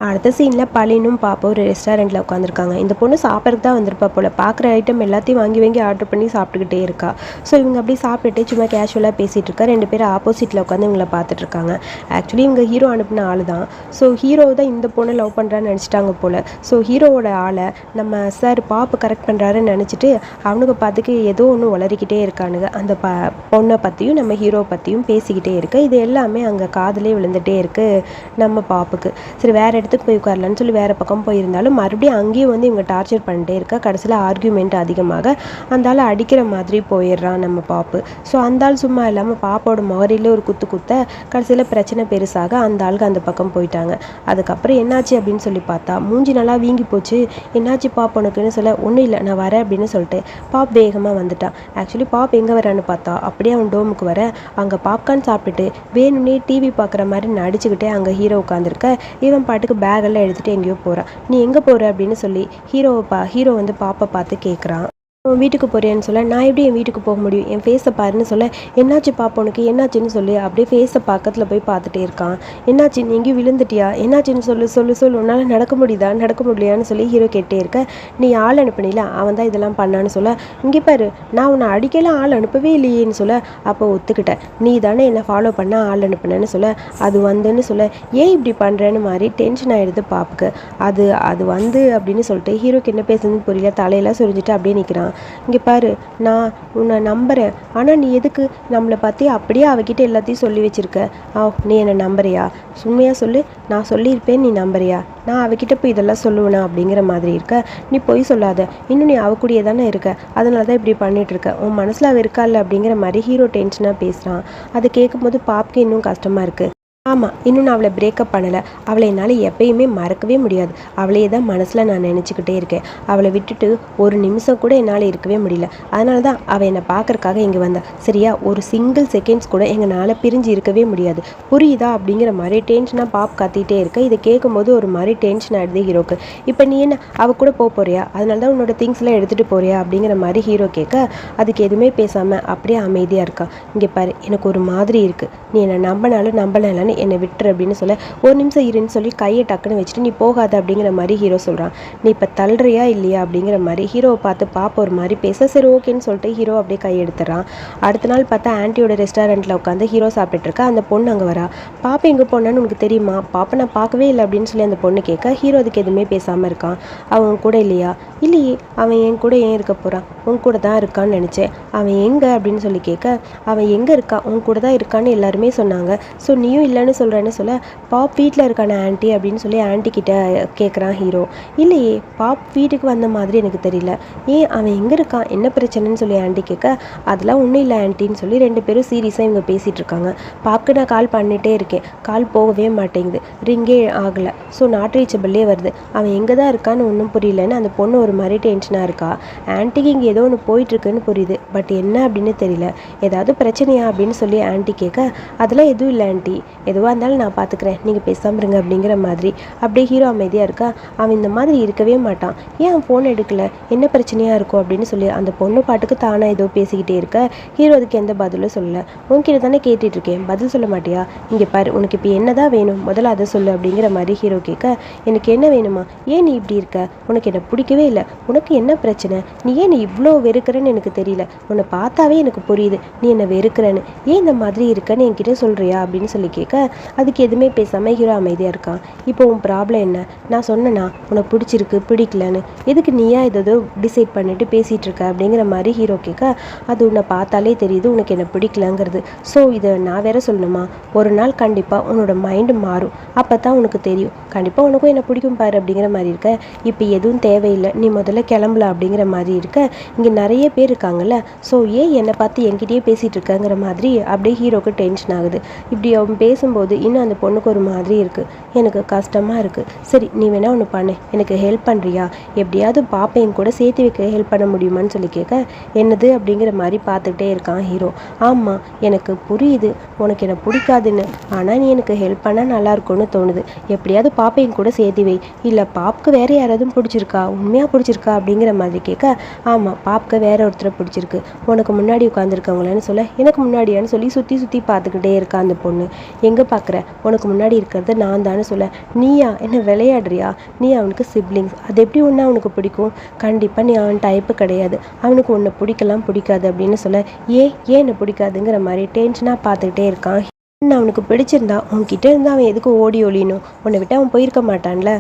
அடுத்த சீனில் பழினும் பாப்பா ஒரு ரெஸ்டாரண்ட்டில் உட்காந்துருக்காங்க இந்த பொண்ணு சாப்பிட்றதுக்கு தான் வந்திருப்பா போல். பார்க்குற ஐட்டம் எல்லாத்தையும் வாங்கி வாங்கி ஆர்டர் பண்ணி சாப்பிட்டுக்கிட்டே இருக்கா. ஸோ இவங்க அப்படி சாப்பிட்டுட்டு சும்மா கேஷுவலாக பேசிகிட்டு இருக்கா. ரெண்டு பேரும் ஆப்போசிட்டில் உட்காந்து இவங்கள பார்த்துட்டு இருக்காங்க. ஆக்சுவலி இவங்க ஹீரோ அனுப்பின ஆள் தான் ஸோ ஹீரோ தான் இந்த பொண்ணை லவ் பண்ணுறான்னு நினச்சிட்டாங்க போல். ஸோ ஹீரோவோட ஆளை நம்ம சார் பாப்பு கரெக்ட் பண்ணுறாருன்னு நினச்சிட்டு அவனுக்கு பார்த்துக்கு ஏதோ ஒன்று உளறிக்கிட்டே இருக்கானுங்க. அந்த ப பொண்ணை பற்றியும் நம்ம ஹீரோ பற்றியும் பேசிக்கிட்டே இருக்கு. இது எல்லாமே அங்கே காதலே விழுந்துகிட்டே இருக்குது நம்ம பாப்புக்கு. சரி வேறு இடத்துக்கு போய் உட்காரலான்னு சொல்லி வேறு பக்கம் போயிருந்தாலும் மறுபடியும் அங்கேயும் வந்து இவங்க டார்ச்சர் பண்ணிட்டே இருக்கா. கடைசியில் ஆர்கியூமெண்ட் அதிகமாக அந்த ஆள் அடிக்கிற மாதிரி போயிடுறான் நம்ம பாப்பு. ஸோ அந்த ஆள் சும்மா இல்லாமல் பாப்போட முகரிலே ஒரு குத்து குத்த கடைசியில் பிரச்சனை பெருசாக அந்த ஆளுக்கு அந்த பக்கம் போயிட்டாங்க. அதுக்கப்புறம் என்னாச்சு அப்படின்னு சொல்லி பார்த்தா மூஞ்சி நல்லா வீங்கி போச்சு. என்னாச்சு பாப் உனக்குன்னு சொல்ல ஒன்றும் இல்லை நான் வரேன் அப்படின்னு சொல்லிட்டு பாப் வேகமாக வந்துட்டான். ஆக்சுவலி பாப் எங்கே வரான்னு பார்த்தா அப்படியே அவன் டோமுக்கு வர அங்கே பாப்கார்ன் சாப்பிட்டுட்டு வேணும்னே டிவி பார்க்குற மாதிரி நடிச்சுக்கிட்டே அங்கே ஹீரோ உட்காந்துருக்க இவன் பாட்டுக்கு பேக்கெல்லாம் எடுத்துகிட்டு எங்கேயோ போகிறான் நீ எங்கே போகிற அப்படின்னு சொல்லி ஹீரோவை பா ஹீரோ வந்து பாப்பை பார்த்து கேட்குறான் உன் வீட்டுக்கு போகிறேன்னு சொல்ல நான் எப்படி என் வீட்டுக்கு போக முடியும்? என் ஃபேஸை பாருன்னு சொல்ல என்னாச்சு பாப்பா உனக்கு? என்னாச்சுன்னு சொல்லி. அப்படியே ஃபேஸை பக்கத்தில் போய் பார்த்துட்டே இருக்கான். என்னாச்சு? நீ எங்கேயும் விழுந்துட்டியா? என்னாச்சுன்னு சொல்லு சொல்லு சொல்லு. உன்னால் நடக்க முடியுதா? நடக்க முடியலையான்னு சொல்லி ஹீரோ கேட்டே இருக்க. நீ ஆள் அனுப்புனில? அவன் தான் இதெல்லாம் பண்ணான்னு சொல்ல. இங்கே பாரு நான் உன்னை அடிக்கலாம் ஆள் அனுப்பவே இல்லையேன்னு சொல்ல. அப்போ ஒத்துக்கிட்டேன். நீ தானே என்னை ஃபாலோ பண்ண ஆள் அனுப்பினேன்னு சொல்ல. அது வந்துன்னு சொல்ல. ஏன் இப்படி பண்ணுறேன்னு மாதிரி டென்ஷன் ஆகிடுது பாப்புக்கு. அது அது வந்து அப்படின்னு சொல்லிட்டு ஹீரோக்கு என்ன பேசுதுன்னு புரியல. தலையெல்லாம் சுரிஞ்சிட்டு அப்படியே நிற்கிறான் இங்கே பாரு நான் உன்னை நம்புகிறேன் ஆனால் நீ எதுக்கு நம்மளை பற்றி அப்படியே அவகிட்ட எல்லாத்தையும் சொல்லி வச்சுருக்க? ஆ நீ என்னை நம்புறியா? உண்மையாக சொல்லு நான் சொல்லியிருப்பேன் நீ நம்புறியா? நான் அவகிட்ட போய் இதெல்லாம் சொல்லுவேனா அப்படிங்கிற மாதிரி இருக்க. நீ பொய் சொல்லாத. இன்னும் நீ அவ தானே இருக்க. அதனால தான் இப்படி பண்ணிட்டு இருக்க. உன் மனசில் அவ இருக்கால அப்படிங்கிற மாதிரி ஹீரோ டென்ஷனாக பேசுகிறான் அதை கேட்கும்போது பாப்புக்கு இன்னும் கஷ்டமாக இருக்குது ஆமாம் இன்னும் நான் அவளை பிரேக்கப் பண்ணலை. அவளை என்னால் எப்பயுமே மறக்கவே முடியாது. அவளையே தான் மனசில் நான் நினச்சிக்கிட்டே இருக்கேன். அவளை விட்டுட்டு ஒரு நிமிஷம் கூட என்னால் இருக்கவே முடியல. அதனால தான் அவள் என்னை பார்க்கறக்காக இங்கே வந்தா. சரியா ஒரு சிங்கிள் செகண்ட்ஸ் கூட எங்களால் பிரிஞ்சு இருக்கவே முடியாது. புரியுதா? அப்படிங்கிற மாதிரி டென்ஷனாக பாப் கத்திட்டே இருக்க. இதை கேட்கும்போது ஒரு மாதிரி டென்ஷன் ஆகிடுது ஹீரோக்கு. இப்போ நீ என்ன அவ கூட போக போறியா? அதனால தான் உன்னோட திங்ஸ்லாம் எடுத்துகிட்டு போறியா? அப்படிங்கிற மாதிரி ஹீரோ கேட்க அதுக்கு எதுவுமே பேசாமல் அப்படியே அமைதியாக இருக்கா. இங்கே பாரு எனக்கு ஒரு மாதிரி இருக்குது நீ என்னை நம்பினாலும் நம்பலைன்னு என்னை விட்டுரு அப்படின்னு சொல்ல ஒரு நிமிஷம் இருன்னு சொல்லி கையை டக்குன்னு வச்சுட்டு நீ போகாத அப்படிங்கிற மாதிரி ஹீரோ சொல்கிறான் நீ இப்போ தள்ளுறியா இல்லையா? அப்படிங்கிற மாதிரி ஹீரோவை பார்த்து பாப்பா ஒரு மாதிரி பேச சரி ஓகேன்னு சொல்லிட்டு ஹீரோ அப்படியே கை எடுத்துறான். அடுத்த நாள் பார்த்தா ஆன்ட்டியோட ரெஸ்டாரண்ட்டில் உட்காந்து ஹீரோ சாப்பிட்டுருக்கா அந்த பொண்ணு அங்கே வரா. பாப்பா எங்கே போனான்னு உனக்கு தெரியுமா? பாப்பா நான் பார்க்கவே இல்லை அப்படின்னு சொல்லி அந்த பொண்ணு கேட்க ஹீரோ அதுக்கு எதுவுமே பேசாமல் இருக்கான். அவன் கூட இல்லையா? இல்லையே அவன் என் கூட ஏன் இருக்க போகிறான் உன் கூட தான் இருக்கான்னு நினச்சேன். அவன் எங்கே? அப்படின்னு சொல்லி கேட்க அவன் எங்கே இருக்கா? உன் கூட தான் இருக்கான்னு எல்லாருமே சொன்னாங்க. ஸோ நீயும் இல்லைன்னு சொல்கிறேன்னு சொல்ல? பாப் வீட்டில் இருக்கான ஆண்டி அப்படின்னு சொல்லி ஆண்டி கிட்ட கேட்குறான் ஹீரோ இல்லையே பாப் வீட்டுக்கு வந்த மாதிரி எனக்கு தெரியல. ஏன் அவன் எங்கே இருக்கான்? என்ன பிரச்சனைன்னு சொல்லி ஆண்டி கேட்க அதெல்லாம் ஒன்றும் இல்லை ஆன்ட்டின்னு சொல்லி ரெண்டு பேரும் சீரியஸாக இவங்க பேசிகிட்டு இருக்காங்க. பாப்க்கு நான் கால் பண்ணிகிட்டே இருக்கேன். கால் போகவே மாட்டேங்குது. ரிங்கே ஆகலை. ஸோ நாட் ரீச்சபிள்லே வருது. அவன் எங்கே தான் இருக்கான்னு ஒன்றும் புரியலன்னு அந்த பொண்ணு ஒரு மாதிரி டென்ஷனாக இருக்கா? ஆண்டிக்கு இங்கே ஏதோ ஒன்று போயிட்டுருக்குன்னு புரியுது. பட் என்ன அப்படின்னு தெரியல. ஏதாவது பிரச்சனையா அப்படின்னு சொல்லி ஆண்டி கேட்க அதெல்லாம் எதுவும் இல்லை ஆண்டி எதுவாக இருந்தாலும் நான் பார்த்துக்கிறேன். நீங்கள் பேசாமல் இருங்க அப்படிங்கிற மாதிரி. அப்படியே ஹீரோ அமைதியாக இருக்கா? அவன் இந்த மாதிரி இருக்கவே மாட்டான். ஏன் அவன் ஃபோன் எடுக்கல? என்ன பிரச்சனையாக இருக்கும் அப்படின்னு சொல்லி அந்த பொண்ணு பாட்டுக்கு தானாக ஏதோ பேசிக்கிட்டே இருக்க. ஹீரோ அதுக்கு எந்த பதிலும் சொல்லலை. உன்கிட்ட தானே கேட்டுட்டு இருக்கேன். பதில் சொல்ல மாட்டியா? இங்கே பாரு உனக்கு இப்போ என்னதான் வேணும்? முதல்ல அதை சொல்லு அப்படிங்கிற மாதிரி ஹீரோ கேட்க எனக்கு என்ன வேணுமா? ஏன் நீ இப்படி இருக்க? உனக்கு என்னை பிடிக்கவே இல்லை. உனக்கு என்ன பிரச்சனை? நீ ஏன் நீ இவ்வளோ வெறுக்கிறேன்னு எனக்கு தெரியல. உன்னை பார்த்தாவே எனக்கு புரியுது. நீ என்னை வெறுக்கிறேன்னு. ஏன் இந்த மாதிரி இருக்கன்னு என்கிட்ட சொல்கிறியா அப்படின்னு சொல்லி கேட்க அதுக்கு எதுவுமே பேசாமல் ஹீரோ அமைதியாக இருக்கான். இப்போ உன் ப்ராப்ளம் என்ன? நான் சொன்னேனா உனக்கு பிடிச்சிருக்கு பிடிக்கலன்னு. எதுக்கு நீயா ஏதோ டிசைட் பண்ணிட்டு பேசிகிட்டு இருக்க? அப்படிங்கிற மாதிரி ஹீரோ கேட்க அது உன்னை பார்த்தாலே தெரியுது உனக்கு என்ன பிடிக்கலங்கிறது. ஸோ இதை நான் வேற சொல்லணுமா? ஒரு நாள் கண்டிப்பாக உன்னோட மைண்டு மாறும். அப்போ தான் உனக்கு தெரியும். கண்டிப்பாக உனக்கும் என்ன பிடிக்கும் பாரு அப்படிங்கிற மாதிரி இருக்க. இப்போ எதுவும் தேவையில்லை. நீ முதல்ல கிளம்பல அப்படிங்கிற மாதிரி இருக்க. இங்கே நிறைய பேர் இருக்காங்கல்ல. ஸோ ஏன் என்னை பார்த்து என்கிட்டயே பேசிகிட்டு இருக்கங்கிற மாதிரி அப்படியே ஹீரோக்கு டென்ஷன் ஆகுது. இப்படி அவன் பேசும்போது இன்னும் அந்த பொண்ணுக்கு ஒரு மாதிரி இருக்குது எனக்கு கஷ்டமாக இருக்குது சரி நீ வேணா ஒன்று பண்ணு. எனக்கு ஹெல்ப் பண்ணுறியா எப்படியாவது பாப்பையும் கூட சேர்த்து வைக்க ஹெல்ப் பண்ண முடியுமான்னு சொல்லி கேட்க என்னது அப்படிங்கிற மாதிரி பார்த்துக்கிட்டே இருக்கான் ஹீரோ. ஆமாம் எனக்கு புரியுது. உனக்கு என்ன பிடிக்காதுன்னு. ஆனால் நீ எனக்கு ஹெல்ப் பண்ணால் நல்லாயிருக்குன்னு தோணுது. எப்படியாவது பாப்பையும் கூட சேர்த்து வை. இல்லை பாப்புக்கு வேற யாராவது பிடிச்சிருக்கா? உண்மையாக பிடிச்சிருக்கா? அப்படிங்கிற மாதிரி கேட்க ஆமாம் பாப்புக்கு வேற ஒருத்தரை பிடிச்சிருக்கு. உனக்கு முன்னாடி உட்காந்துருக்கவங்களேன்னு சொல்ல எனக்கு முன்னாடியான்னு சொல்லி சுற்றி சுற்றி பார்த்துக்கிட்டே இருக்கா அந்த பொண்ணு. எங்கே பார்க்குற உனக்கு முன்னாடி இருக்கிறது நான் தானே சொல்ல. நீயா? என்ன விளையாடுறியா? நீ அவனுக்கு சிப்ளிங்ஸ் அது எப்படி ஒன்று அவனுக்கு பிடிக்கும்? கண்டிப்பாக நீ அவன் டைப்பு கிடையாது. அவனுக்கு உன்னை பிடிக்கலாம் பிடிக்காது அப்படின்னு சொல்ல. ஏன் ஏன் என்னை பிடிக்காதுங்கிற மாதிரி டென்ஷனாக பார்த்துக்கிட்டே இருக்கான். நான் அவனுக்கு பிடிச்சிருந்தா உன்கிட்ட இருந்தால் அவன் எதுக்கு ஓடி ஒளியணும்? உன்னை விட்டு அவன் போயிருக்க மாட்டான்ல.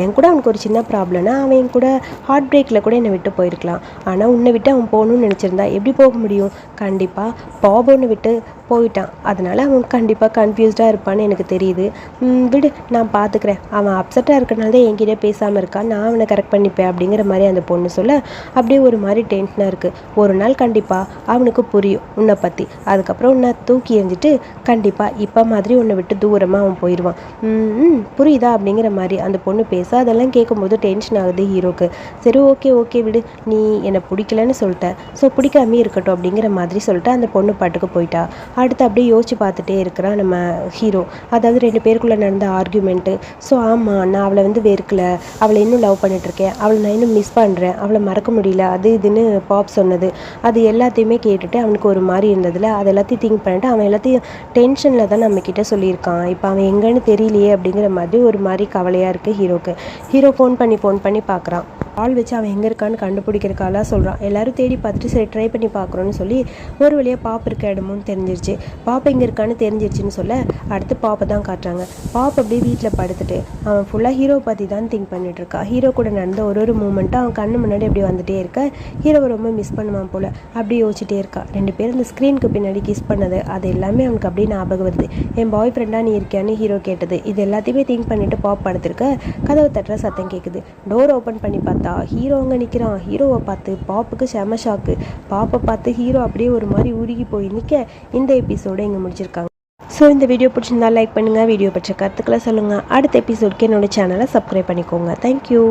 என் கூட அவனுக்கு ஒரு சின்ன ப்ராப்ளம்னா அவன் என் கூட ஹார்ட் பிரேக்கில் கூட என்னை விட்டு போயிருக்கலாம். ஆனால் உன்னை விட்டு அவன் போகணும்னு நினச்சிருந்தா எப்படி போக முடியும்? கண்டிப்பாக பாபோன்னு விட்டு போயிட்டான். அதனால் அவன் கண்டிப்பாக கன்ஃபியூஸ்டாக இருப்பான்னு எனக்கு தெரியுது. ம், விடு நான் பார்த்துக்கிறேன் அவன் அப்செட்டாக இருக்கனால தான் என்கிட்ட பேசாமல் இருக்கான். நான் அவனை கரெக்ட் பண்ணிப்பேன் அப்படிங்கிற மாதிரி அந்த பொண்ணு சொல்ல அப்படியே ஒரு மாதிரி டென்ஷனாக இருக்குது ஒரு நாள் கண்டிப்பாக அவனுக்கு புரியும் உன்னை பற்றி அதுக்கப்புறம் உன்னை தூக்கி எறிஞ்சிட்டு கண்டிப்பாக இப்போ மாதிரி உன்னை விட்டு தூரமாக அவன் போயிடுவான் புரியுதா அப்படிங்கிற மாதிரி அந்த பொண்ணு பேச அதெல்லாம் கேட்கும்போது டென்ஷன் ஆகுது ஹீரோக்கு. சரி ஓகே ஓகே விடு. நீ என்னை பிடிக்கலன்னு சொல்லிட்ட. ஸோ பிடிக்காமே இருக்கட்டும் அப்படிங்கிற மாதிரி சொல்லிட்டு அந்த பொண்ணு பாட்டுக்கு போயிட்டா. அடுத்து அப்படியே யோசிச்சு பார்த்துட்டே இருக்கிறான் நம்ம ஹீரோ அதாவது ரெண்டு பேருக்குள்ளே நடந்த ஆர்கியூமெண்ட்டு ஸோ ஆமாம் நான் அவளை வந்து வெறுக்கல. அவளை இன்னும் லவ் பண்ணிட்டுருக்கேன். அவளை நான் இன்னும் மிஸ் பண்ணுறேன் அவளை மறக்க முடியல. அது இதுன்னு பாப் சொன்னது. அது எல்லாத்தையுமே கேட்டுட்டு அவனுக்கு ஒரு மாதிரி இருந்ததில்ல அது எல்லாத்தையும் திங்க் பண்ணிட்டு அவன் எல்லாத்தையும் டென்ஷனில் தான் நம்மக்கிட்ட சொல்லியிருக்கான். இப்போ அவன் எங்கன்னு தெரியலையே அப்படிங்கிற மாதிரி ஒரு மாதிரி கவலையாக இருக்குது ஹீரோக்கு ஹீரோ ஃபோன் பண்ணி ஃபோன் பண்ணி பார்க்குறான். ஆள் வச்சு அவன் எங்கே இருக்கான்னு கண்டுபிடிக்கிறக்காலாம் சொல்கிறான் எல்லாரும் தேடி பார்த்துட்டு சரி ட்ரை பண்ணி பார்க்குறோன்னு சொல்லி ஒரு வழியாக பாப் இருக்க இடமும் தெரிஞ்சிருச்சு. பாப்பா எங்கே இருக்கான்னு தெரிஞ்சிருச்சுன்னு சொல்ல அடுத்து பாப்பை தான் காட்டுறாங்க. பாப்பை அப்படியே வீட்டில் படுத்துட்டு அவன் ஃபுல்லாக ஹீரோ பற்றி தான் திங்க் பண்ணிட்டு இருக்கா. ஹீரோ கூட நடந்த ஒரு ஒரு மூமெண்ட்டும் அவன் கண்ணு முன்னாடி அப்படி வந்துட்டே இருக்க. ஹீரோவை ரொம்ப மிஸ் பண்ணுவான் போல். அப்படியே யோசிச்சுட்டே இருக்கா. ரெண்டு பேரும் இந்த ஸ்க்ரீனுக்கு பின்னாடி கிஸ் பண்ணது அது எல்லாமே அவனுக்கு அப்படியே ஞாபகம் வருது. என் பாய் ஃப்ரெண்டாக நீ இருக்கியான்னு ஹீரோ கேட்டது. இது எல்லாத்தையுமே திங்க் பண்ணிட்டு பாப் படுத்திருக்க. கதவு தட்டுற சத்தம் கேட்குது டோர் ஓப்பன் பண்ணி பார்த்தா ஹீரோ அங்கே நிற்கிறான் ஹீரோவை பார்த்து பாப்புக்கு செம ஷாக்கு பாப்பை பார்த்து ஹீரோ அப்படியே ஒரு மாதிரி உருகி போய் நிற்க இந்த எபிசோட இங்கே முடிச்சிருக்காங்க. ஸோ இந்த வீடியோ பிடிச்சிருந்தா லைக் பண்ணுங்கள் வீடியோ பற்றிய கருத்துக்களை சொல்லுங்கள் அடுத்த எபிசோடுக்கு என்னோடய சேனலை சப்ஸ்கிரைப் பண்ணிக்கோங்க. தேங்க்யூ